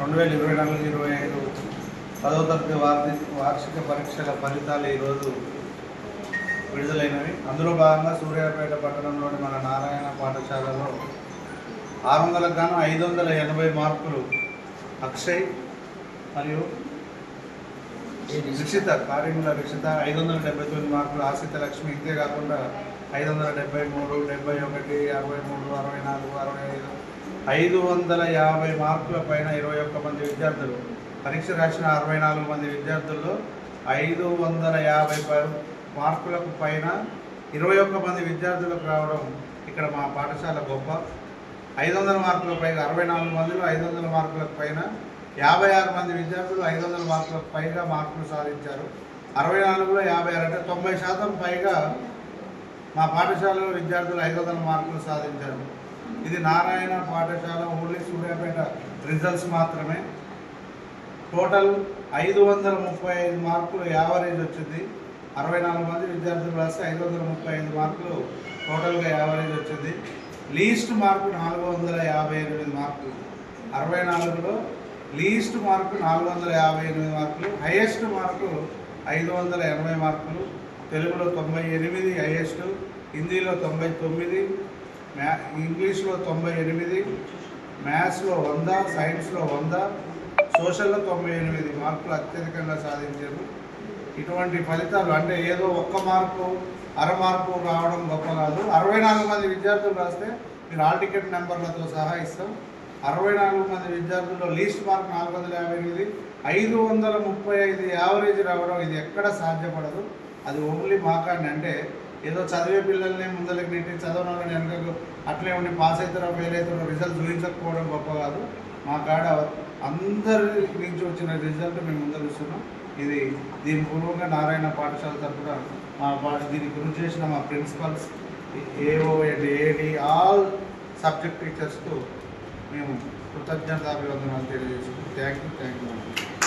రెండు వేల ఇరవై నాలుగు ఇరవై ఐదు పదవ తరగతి వార్షి వార్షిక పరీక్షల ఫలితాలు ఈరోజు విడుదలైనవి. అందులో భాగంగా సూర్యాపేట పట్టణంలోని మన నారాయణ పాఠశాలలో ఆరు వందలకు గాను ఐదు వందల ఎనభై మార్కులు అక్షయ్ మరియు రిషిత కార్యముల రిషిత ఐదు వందల డెబ్బై తొమ్మిది మార్కులు ఆశిత లక్ష్మి. ఇంతే కాకుండా ఐదు వందల డెబ్బై మూడు డెబ్బై ఒకటి అరవై మూడు అరవై నాలుగు అరవై ఐదు ఐదు వందల యాభై మార్కుల పైన ఇరవై ఒక్క మంది విద్యార్థులు. పరీక్ష రాసిన అరవై నాలుగు మంది విద్యార్థుల్లో ఐదు వందల యాభై మార్కులకు పైన ఇరవై ఒక్క మంది విద్యార్థులకు రావడం ఇక్కడ మా పాఠశాల గొప్ప. ఐదు వందల మార్కుల పైగా అరవై నాలుగు మందిలో ఐదు వందల మార్కులకు పైన యాభై ఆరు మంది విద్యార్థులు ఐదు వందల మార్కులకు పైగా మార్కులు సాధించారు. అరవై నాలుగులో యాభై ఆరు అంటే తొంభై శాతం పైగా మా పాఠశాలలో విద్యార్థులు ఐదు వందల మార్కులు సాధించారు. ఇది నారాయణ పాఠశాల ఓన్లీ సూర్యాపేట రిజల్ట్స్ మాత్రమే. టోటల్ ఐదు వందల ముప్పై ఐదు మార్కులు యావరేజ్ వచ్చింది. అరవై నాలుగు మంది విద్యార్థులు రాస్తే ఐదు వందల ముప్పై ఐదు మార్కులు టోటల్గా యావరేజ్ వచ్చింది. లీస్ట్ మార్కు నాలుగు వందల యాభై ఎనిమిది మార్కులు. అరవై నాలుగులో లీస్ట్ మార్కు నాలుగు వందల యాభై ఎనిమిది మార్కులు. హైయెస్ట్ మార్కు ఐదు వందల ఎనభై మార్కులు. తెలుగులో తొంభై ఎనిమిది హైయెస్ట్ హిందీలో తొంభై తొమ్మిది మ్యా ఇంగ్లీష్లో తొంభై ఎనిమిది మ్యాథ్స్లో వంద సైన్స్లో వంద సోషల్లో తొంభై ఎనిమిది మార్కులు అత్యధికంగా సాధించారు. ఇటువంటి ఫలితాలు అంటే ఏదో ఒక్క మార్కు అర మార్కు రావడం గొప్ప కాదు. అరవై నాలుగు మంది విద్యార్థులు రాస్తే మీరు ఆల్ టికెట్ నెంబర్లతో సహా ఇస్తాం. అరవై నాలుగు మంది విద్యార్థుల్లో లీస్ట్ మార్క్ నాలుగు వందల యాభై ఎనిమిది ఐదు వందల ముప్పై ఐదు యావరేజ్ రావడం ఇది ఎక్కడ సాధ్యపడదు. అది ఓన్లీ మాకాన్ని అంటే ఏదో చదివే పిల్లల్ని ముందరికి నెట్టి చదవడం వెనకకు అట్లే ఉండి పాస్ అవుతారో ఫెయిల్ అవుతారో రిజల్ట్ చూపించకపోవడం గొప్ప కాదు. మా కాడ అందరి నుంచి వచ్చిన రిజల్ట్ మేము ముందర ఇస్తున్నాం ఇది దీని పూర్వంగా నారాయణ పాఠశాల తరఫున మా పాఠ దీనికి గురించి చేసిన మా principals AO AD all subject టీచర్స్కు మేము కృతజ్ఞతాభివందనాలు తెలియజేస్తున్నాం థ్యాంక్ యూ థ్యాంక్ యూ